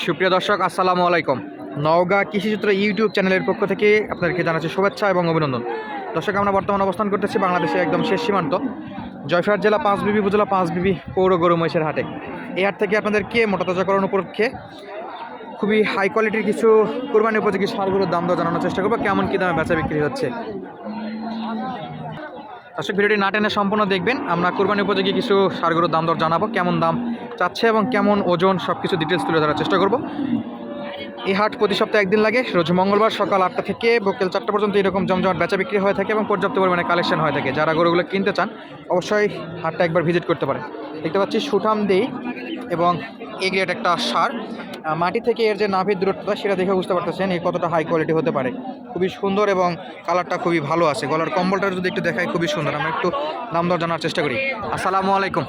সুপ্রিয় দর্শক, আসসালামু আলাইকুম। নওগাঁ কৃষিচিত্র ইউটিউব চ্যানেলের পক্ষ থেকে আপনাদেরকে জানাচ্ছি শুভেচ্ছা এবং অভিনন্দন। দর্শক, আমরা বর্তমানে অবস্থান করতেছি বাংলাদেশের একদম শেষ সীমান্ত জয়ফাট জেলা পাঁচ পাঁচবিবি উপজেলা পাঁচবিবি পৌর গরু মহিষের হাটে। এই হাট থেকে আপনাদেরকে মোটা তাজাকরণ উপলক্ষে খুবই হাই কোয়ালিটির কিছু কোরবানি উপযোগী সারগুলোর দাম দর জানানোর চেষ্টা করব, কেমন কী দামে বেচা বিক্রি হচ্ছে। দর্শক, ভিডিওটি না টেনে সম্পূর্ণ দেখবেন, আমরা কোরবানি উপযোগী কিছু সারগুলোর দাম দর জানাব, কেমন দাম চাচ্ছে এবং কেমন ওজন সব কিছু ডিটেলস তুলে ধরার চেষ্টা করব। এই হাট প্রতি সপ্তাহে একদিন লাগে, রোজ মঙ্গলবার সকাল আটটা থেকে বিকেল চারটা পর্যন্ত এরকম জমজমাট বেচা বিক্রি হয়ে থাকে এবং পর্যাপ্ত পরিমাণে কালেকশন হয়ে থাকে। যারা গরুগুলো কিনতে চান, অবশ্যই হাটটা একবার ভিজিট করতে পারে দেখতে পাচ্ছি সুঠাম দেই এবং এগ্রেট একটা সার। মাটি থেকে এর যে নাভির দূরত্বটা সেটা দেখে বুঝতে পারতেছেন এই কতটা হাই কোয়ালিটি হতে পারে। খুবই সুন্দর এবং কালারটা খুবই ভালো আছে। গলার কম্বলটা যদি একটু দেখাই খুবই সুন্দর। আমরা একটু দাম দর জানার চেষ্টা করি। আসসালামু আলাইকুম।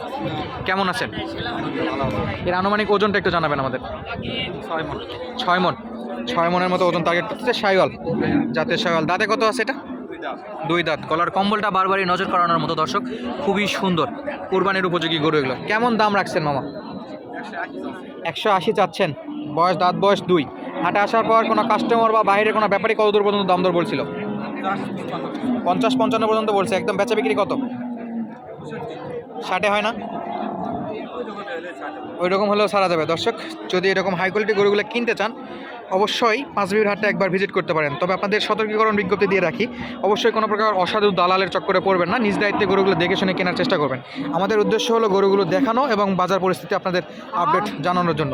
কেমন আছেন? এর আনুমানিক ওজনটা একটু জানাবেন আমাদের। ছয় মন। ছয় মন। ছয় মনের মতো ওজন টার্গেট করতেছে সাইওয়াল জাতের সাইওয়াল দাঁতে কত আছে এটা? দুই দাঁত। গলার কম্বলটা বারবারই নজর করানোর মতো দর্শক। খুবই সুন্দর। কোরবানির উপযোগী গরু এগুলো। কেমন দাম রাখছেন মামা? একশো আশি চাচ্ছেন। বয়স দাঁত বয়স দুই। হাটে আসার পর কোনো কাস্টমার বা বাইরে কোনো ব্যাপারে কত দূর পর্যন্ত দাম দর বলছিল? পঞ্চাশ পঞ্চান্ন পর্যন্ত বলছে। একদম বেচা বিক্রি কত? ষাটে হয় না? ওই রকম হলেও সারা যাবে দর্শক, যদি এরকম হাই কোয়ালিটি গরুগুলো কিনতে চান অবশ্যই পাঁচবির হাটে একবার ভিজিট করতে পারেন। তবে আপনাদের সতর্কীকরণ বিজ্ঞপ্তি দিয়ে রাখি অবশ্যই কোনো প্রকার অসাধু দালালের চক্করে পড়বেন না নিজ দায়িত্বে গরুগুলো দেখে শুনে কেনার চেষ্টা করবেন। আমাদের উদ্দেশ্য হলো গরুগুলো দেখানো এবং বাজার পরিস্থিতি আপনাদের আপডেট জানানোর জন্য।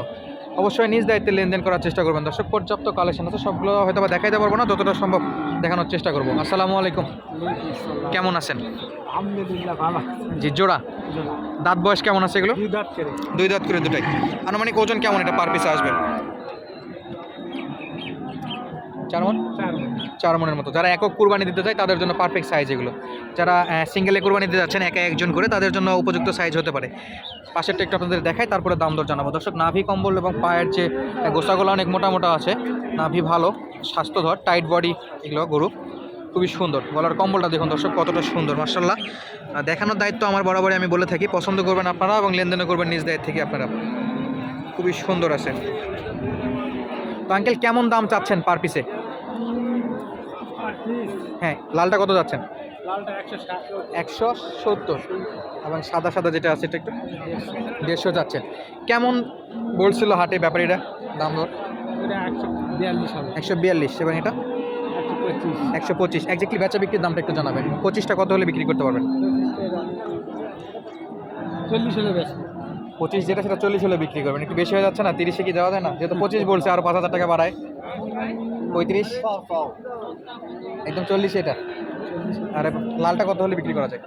অবশ্যই নিজ দায়িত্বে লেনদেন করার চেষ্টা করবেন। দর্শক পর্যাপ্ত কালেকশন আছে সবগুলো হয়তো বা দেখাইতে পারব না যতটা সম্ভব দেখানোর চেষ্টা করব। আসসালামু আলাইকুম। কেমন আছেন? জি জোড়া? দাঁত বয়স কেমন আছে এগুলো? দুই দাঁত দুই দাঁত করে দুটাই। আনুমানিক ওজন কেমন এটা পার পিসে আসবে? চার মন? চার চার মনের মতো। যারা একক কুরবানি দিতে চায় তাদের জন্য পারফেক্ট সাইজ এগুলো। যারা সিঙ্গেলে কুরবানি দিতে যাচ্ছেন একা একজন করে তাদের জন্য উপযুক্ত সাইজ হতে পারে। পাশেরটা একটু আপনাদের দেখায় তারপরে দাম দর জানাব। দর্শক নাভি কম্বল এবং পায়ের যে গোসাগুলো অনেক মোটা মোটা আছে নাভি ভালো স্বাস্থ্যধর টাইট বডি এগুলো গরু খুবই সুন্দর। গলার কম্বলটা দেখুন দর্শক কতটা সুন্দর মার্শাল্লাহ দেখানোর দায়িত্ব আমার বরাবরই আমি বলে থাকি। পছন্দ করবেন আপনারা এবং লেনদেনও করবেন নিজ দায়িত্ব থেকে আপনারা। খুবই সুন্দর আছে। তো আঙ্কেল কেমন দাম চাচ্ছেন পার পিসে হ্যাঁ লালটা কত যাচ্ছেন? একশো সত্তর। এবং সাদা সাদা যেটা আছে এটা একটু দেড়শো যাচ্ছেন কেমন বলছিল হাটে ব্যাপারীরা? দাম দর? একশো বিয়াল্লিশ এবং এটা? একশো পঁচিশ। একজাক্টলি বেচা বিক্রির দামটা একটু জানাবেন। পঁচিশটা কত হলে বিক্রি করতে পারবেন? চল্লিশ হলে পঁচিশ যেটা সেটা চল্লিশ হলে বিক্রি করবেন। একটু বেশি হয়ে যাচ্ছে না? তিরিশে কি যাওয়া যায় না? যেহেতু পঁচিশ বলছে আরও পাঁচ হাজার টাকা বাড়ায়। পঁয়ত্রিশ? একদম চল্লিশ এটা। আর লালটা কত হলে বিক্রি করা যায়?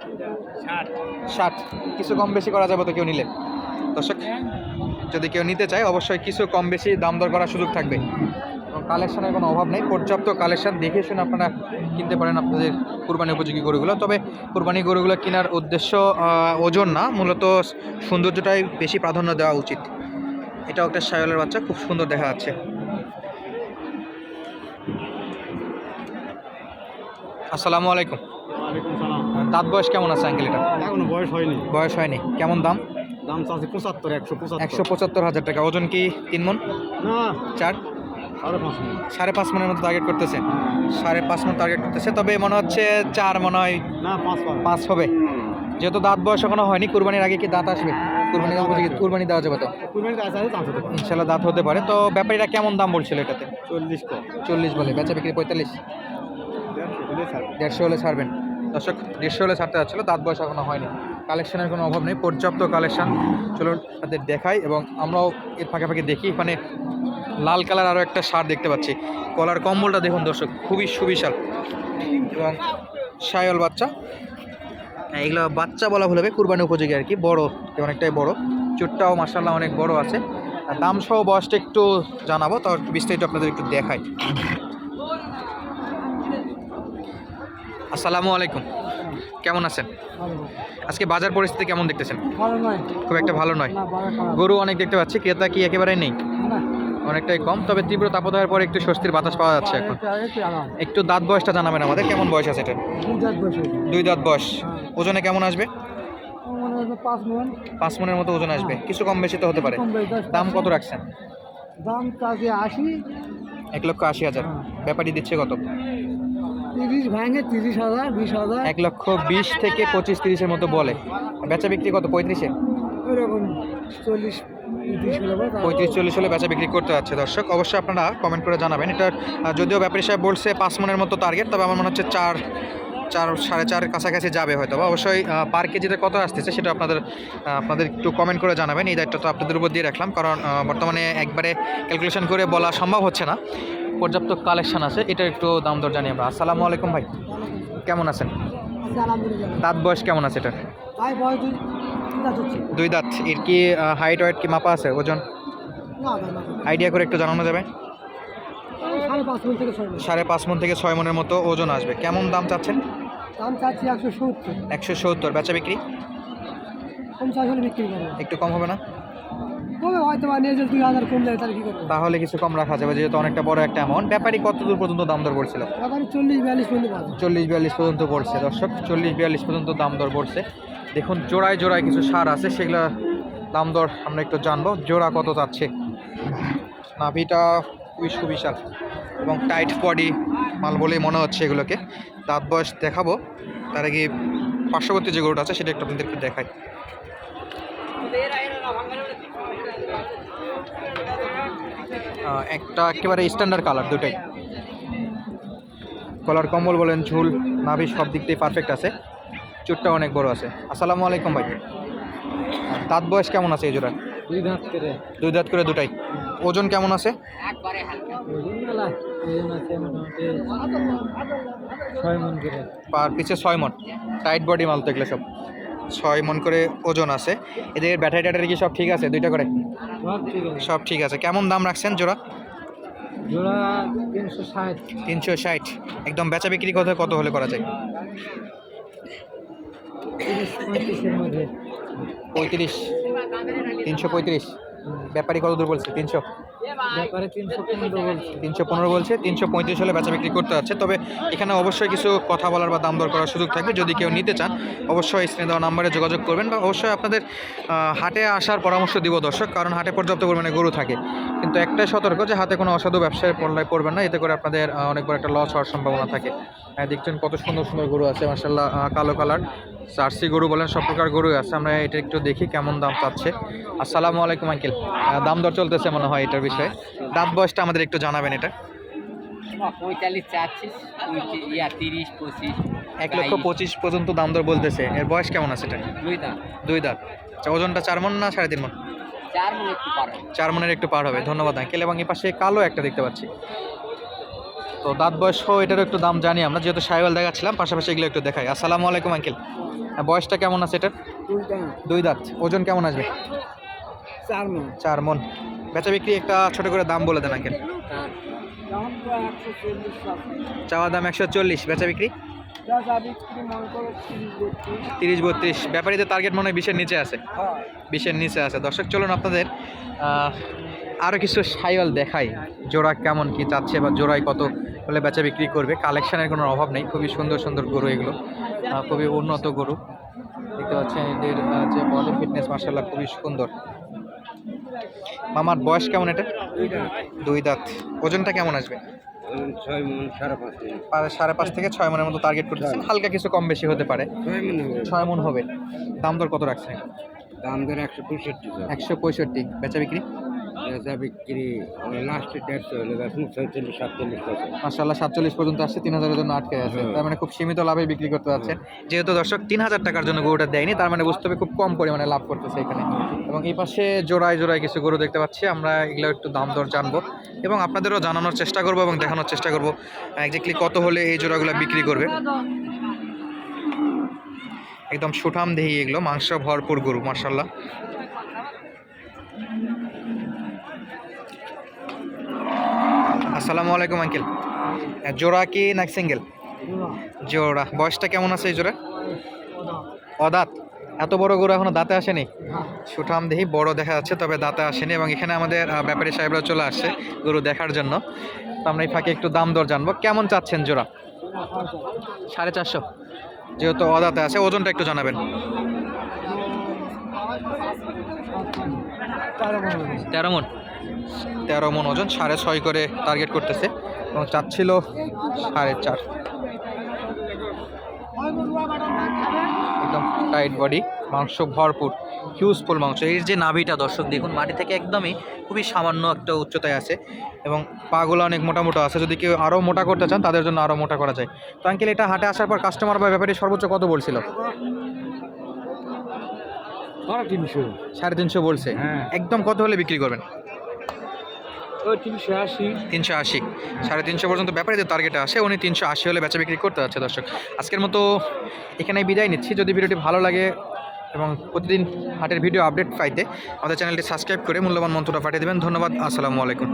ষাট। ষাট। কিছু কম বেশি করা যাবে তো কেউ নিলে? দর্শক যদি কেউ নিতে চায় অবশ্যই কিছু কম বেশি দাম দর করার সুযোগ থাকবে। এবং কালেকশনের কোনো অভাব নেই। পর্যাপ্ত কালেকশন দেখে শুনে আপনারা কিনতে পারেন আপনাদের কুরবানি উপযোগী গরুগুলো। তবে কুরবানি গরুগুলো কেনার উদ্দেশ্য ওজন না। মূলত সৌন্দর্যটাই বেশি প্রাধান্য দেওয়া উচিত। এটাও একটা সায়লের বাচ্চা। খুব সুন্দর দেখা যাচ্ছে। আসসালামু আলাইকুম। দাঁত বয়স কেমন আছে আঙ্কেল এটা? এখনও বয়স হয়নি। বয়স হয়নি। কেমন দাম? দাম চাচ্ছে পঁচাত্তর একশো পঁচাত্তর। একশো পঁচাত্তর হাজার টাকা। ওজন কি তিন মন? না চার? সাড়ে পাঁচ মনের মতো টার্গেট করতেছে। সাড়ে পাঁচ মন টার্গেট করতেছে। তবে মনে হচ্ছে চার মনে হয় না পাঁচ পাঁচ হবে। যেহেতু দাঁত বয়স এখনও হয়নি কুরবানির আগে কি দাঁত আসবে? কুরবানি উপযোগী কুরবানি দেওয়া যাবে তো? ইনশাল্লাহ দাঁত হতে পারে। তো ব্যাপারীরা কেমন দাম বলছিল এটাতে? চল্লিশ চল্লিশ বলে। বেচা বিক্রি পঁয়তাল্লিশ? দেড়শো হলে ছাড়বেন। দর্শক দেড়শো হলে ছাড়তে যাচ্ছিল দাঁত বয়স এখনও হয়নি। কালেকশনের কোনো অভাব নেই পর্যাপ্ত কালেকশন। চলুন তাদের দেখাই এবং আমরাও এর ফাঁকে ফাঁকে দেখি। মানে লাল কালার আরও একটা সার দেখতে পাচ্ছি। কলার কম্বলটা দেখুন দর্শক খুবই সুবিশাল। এবং সায়ল বাচ্চা। হ্যাঁ, এগুলো বাচ্চা বলা ভুল হবে কুরবানি উপযোগী আর কি। বড় অনেকটাই বড়। চুটটাও মার্শাল্লাহ অনেক বড় আছে। দাম সহ বয়সটা একটু জানাব তার বিস্তারিত আপনাদের একটু দেখাই। আসসালামু আলাইকুম। কেমন আছেন? আজকে বাজার পরিস্থিতি কেমন দেখতেছেন? খুব একটা ভালো নয়। গরু অনেক দেখতে পাচ্ছি ক্রেতা কি একেবারেই নেই? অনেকটাই কম তবে তীব্র তাপদাহের পরে একটু স্বস্তির বাতাস পাওয়া যাচ্ছে এখন। একটু দাঁত বয়সটা জানাবেন আমাদের কেমন বয়স আছে এটা? দুই দাঁত বয়স ওজনে কেমন আসবে? পাঁচ মন। মনের মতো ওজন আসবে। কিছু কম বেশি তো হতে পারে। দাম কত রাখছেন? দাম আশি। এক লক্ষ আশি হাজার। ব্যাপারই দিচ্ছে কত? তিরিশ ভাঙে তিরিশ হাজার বিশ হাজার। এক লক্ষ বিশ থেকে পঁচিশ তিরিশের মতো বলে। বেচা বিক্রি কত? পঁয়ত্রিশে? ওইরকম চল্লিশ পঁয়ত্রিশ চল্লিশ হলে বেচা বিক্রি করতে যাচ্ছে। দর্শক অবশ্যই আপনারা কমেন্ট করে জানাবেন। এটা যদিও ব্যাপারী সাহেব বলছে পাঁচ মনের মতো টার্গেট তবে আমার মনে হচ্ছে চার চার সাড়ে চার কাছাকাছি যাবে হয়তো বা। অবশ্যই পার কেজিতে কত আসতেছে সেটা আপনাদের আপনাদের একটু কমেন্ট করে জানাবেন। এই দায়িত্ব তো আপনাদের উপর দিয়ে রাখলাম কারণ বর্তমানে একবারে ক্যালকুলেশন করে বলা সম্ভব হচ্ছে না। পর্যাপ্ত কালেকশন আছে এটা একটু দাম দর জানি আমরা। আসসালামু আলাইকুম ভাই কেমন আছেন? দাঁত বয়স কেমন আছে এটা তাই বয় দুই দাঁত এর কি হাইট ওয়েট কি মাপা আছে ওজন? আইডিয়া করে একটু জানানো যাবে? সাড়ে পাঁচ মন থেকে ছয় মন। মনের মতো ওজন আসবে। কেমন দাম চাচ্ছেন? দাম চাচ্ছি একশো সত্তর। একশো সত্তর। বেচা বিক্রি? একটু কম হবে না? কবে হয়তো বা নিয়ে দুই হাজার তাহলে কী করব? তাহলে কিছু কম রাখা যাবে যেহেতু অনেকটা বড় একটা অ্যামাউন্ট ব্যাপারী কত দূর পর্যন্ত দাম দর পড়ছিল? এখন চল্লিশ বিয়াল্লিশ পর্যন্ত চল্লিশ বিয়াল্লিশ পর্যন্ত পড়ছে দর্শক। চল্লিশ বিয়াল্লিশ পর্যন্ত দাম দর পড়ছে। দেখুন জোড়ায় জোড়ায় কিছু সার আছে সেগুলো দাম দর আমরা একটু জানব। জোড়া কত যাচ্ছে নাভিটা খুবই সুবিশাল এবং টাইট বডি মাল বলেই মনে হচ্ছে এগুলোকে। দাঁত বয়স দেখাবো। তার আগে পার্শ্ববর্তী যে গরুটা আছে সেটা একটু আপনাদেরকে দেখাই। একটা একেবারে স্ট্যান্ডার্ড কালার দুটাই। কলার কম্বল বলেন ঝুল নাভি সব দিক দিয়ে পারফেক্ট আছে। চুটটা অনেক বড় আছে। আসসালামু আলাইকুম ভাই। দাঁত বয়স কেমন আছে এই জোড়া? দুই দাঁত করে। দুই দাঁত করে দুটাই। ওজন কেমন আছে? ছয় মন পার পিছে ছয় মন। টাইট বডি মাল তো এগুলো সব। ছয় মন করে ওজন আছে। এদের ব্যাটারি ট্যাটারি কি সব ঠিক আছে? দুইটা করে? সব ঠিক আছে। কেমন দাম রাখছেন জোড়া? জোড়া তিনশো ষাট। তিনশো ষাট। একদম বেচা বিক্রি কত কত হলে করা যায়? তিরিশ পঁয়ত্রিশ। তিনশো পঁয়ত্রিশ। ব্যাপারী কত দূর বলছে? তিনশো? ব্যাপারে তিনশো পনেরো বলছি। তিনশো পনেরো বলছে তিনশো পঁয়ত্রিশ হলে বেচা বিক্রি করতে হচ্ছে। তবে এখানে অবশ্যই কিছু কথা বলার বা দাম দর করার সুযোগ থাকবে। যদি কেউ নিতে চান অবশ্যই স্ক্রিনে দেওয়া নাম্বারে যোগাযোগ করবেন বা অবশ্যই আপনাদের হাটে আসার পরামর্শ দিব দর্শক কারণ হাটে পর্যাপ্ত পরিমাণে গরু থাকে। কিন্তু একটাই সতর্ক যে হাতে কোনো অসাধু ব্যবসায় পড়লায় পড়বেন না এতে করে আপনাদের অনেক বড় একটা লস হওয়ার সম্ভাবনা থাকে। আহ, দেখছেন কত সুন্দর সুন্দর গরু আছে মার্শাল্লাহ কালো কালার জার্সি গরু বলেন সব প্রকার গরু আছে। আমরা এটা একটু দেখি কেমন দাম চাচ্ছে। আসসালামু আলাইকুম আঙ্কেল। দাম দর চলতেছে মনে হয় এটার বিষয়ে। দাঁত বয়সটা আমাদের একটু জানাবেন এটা। পঁয়তাল্লিশ চাচ্ছিস তিরিশ পঁচিশ। এক লক্ষ পঁচিশ পর্যন্ত দাম দর বলতেছে। এর বয়স কেমন আছে এটা? দুই দাম দুই দাঁত। আচ্ছা, ওজনটা চার মন না সাড়ে তিন মন? চার একটু মনের একটু পার হবে। ধন্যবাদ আঙ্কেল। এবং এই পাশে কালো একটা দেখতে পাচ্ছি। তো দাঁত বয়স সহ এটারও একটু দাম জানি আমরা যেহেতু সাইওয়াল দেখাচ্ছিলাম পাশাপাশি এগুলো একটু দেখাই। আসসালামু আলাইকুম আঙ্কেল। বয়সটা কেমন আছে এটার? দুই দাঁত। ওজন কেমন আসবে? চার মন। চার মন। বেচা বিক্রি একটা ছোট করে দাম বলে দেন আঙ্কেল। টাকা চাওয়া দাম একশো চল্লিশ বেচা বিক্রি? তিরিশ বত্রিশ। ব্যাপারীদের টার্গেট মনে হয় বিশের নিচে আছে। হ্যাঁ। বিশের নিচে আছে। দর্শক চলুন আপনাদের আরও কিছু সাইওয়াল দেখাই। জোড়া কেমন কি চাচ্ছে বা জোড়ায় কত হলে বেচা বিক্রি করবে? কালেকশানের কোনো অভাব নেই। খুবই সুন্দর সুন্দর গরু এগুলো। খুবই উন্নত গরু। দেখতে পাচ্ছেন এদের যে বডি ফিটনেস মার্শাল্লাহ খুবই সুন্দর। মামার বয়স কেমন এটা? দুই দাঁত। ওজনটা কেমন আসবে? সাড়ে পাঁচ থেকে। ছয় মনের মতো টার্গেট করতেছেন। হালকা কিছু কম বেশি হতে পারে। ছয় মন হবে। ছয় মন হবে। দাম দর কত রাখছেন? দাম দর একশো পঁয়ষট্টি একশো পঁয়ষট্টি। বেচা বিক্রি? বেচা বিক্রি লাস্টে দেড়শো হলে ছয়চল্লিশ সাতচল্লিশ মাসাল্লাহ সাতচল্লিশ পর্যন্ত আসছে তিন হাজারের জন্য আটকে আছে। হ্যাঁ। তার মানে খুব সীমিত লাভে বিক্রি করতে পারছেন যেহেতু দর্শক তিন হাজার টাকার জন্য গরুটা দেয়নি তার মানে বুঝতে হবে খুব কম পরিমাণে লাভ করতেছে এখানে। এবং এই পাশে জোড়ায় জোড়ায় কিছু গরু দেখতে পাচ্ছি আমরা এগুলো একটু দাম দর জানব। এবং আপনাদেরও জানানোর চেষ্টা করব এবং দেখানোর চেষ্টা করব একজাক্টলি কত হলে এই জোড়াগুলো বিক্রি করবে। একদম সুঠাম দেহি এগুলো মাংস ভরপুর গরু মার্শাল্লাহ আসসালামু আলাইকুম আঙ্কেল। জোড়া কি না সিঙ্গেল? জোড়া। বয়সটা কেমন আছে এই জোড়া? অদাত। এত বড় গরু এখনও দাঁতে আসেনি? সুঠাম দেহি বড় দেখা যাচ্ছে তবে দাঁতে আসেনি এবং এখানে আমাদের ব্যাপারী সাহেবরা চলে আসছে গরু দেখার জন্য। তো আমরা এই ফাঁকে একটু দাম দর জানব। কেমন চাচ্ছেন জোড়া? সাড়ে চারশো। যেহেতু অদাতে আছে ওজনটা একটু জানাবেন। তেরো মন। তেরো মন ওজন সাড়ে ছয় করে টার্গেট করতেছে। এবং চাচ্ছিল সাড়ে চার। একদম টাইট বডি মাংস ভরপুর হিউজফুল মাংস। এর যে নাভিটা দর্শক দেখুন মাটি থেকে একদমই খুবই সামান্য একটা উচ্চতায় আছে এবং পাগুলো অনেক মোটা মোটা আছে। যদি কেউ আরও মোটা করতে চান তাদের জন্য আরও মোটা করা যায়। তো আঙ্কেল এটা হাটে আসার পর কাস্টমার বা ব্যাপারে সর্বোচ্চ কত বলছিল? সাড়ে তিনশো বলছে। হ্যাঁ। একদম কত হলে বিক্রি করবেন? তিনশো আশি। তিনশো আশি। সাড়ে তিনশো পর্যন্ত ব্যাপারে যে টার্গেটে আসে, উনি তিনশো আশি হলে বেচা বিক্রি করতে যাচ্ছে দর্শক। আজকের মতো এখানে বিদায় নিচ্ছি। যদি ভিডিওটি ভালো লাগে এবং প্রতিদিন হাটের ভিডিও আপডেট পাইতে আমাদের চ্যানেলটি সাবস্ক্রাইব করে মূল্যবান মন্ত্রটা পাঠিয়ে দেবেন। ধন্যবাদ। আসসালামু আলাইকুম।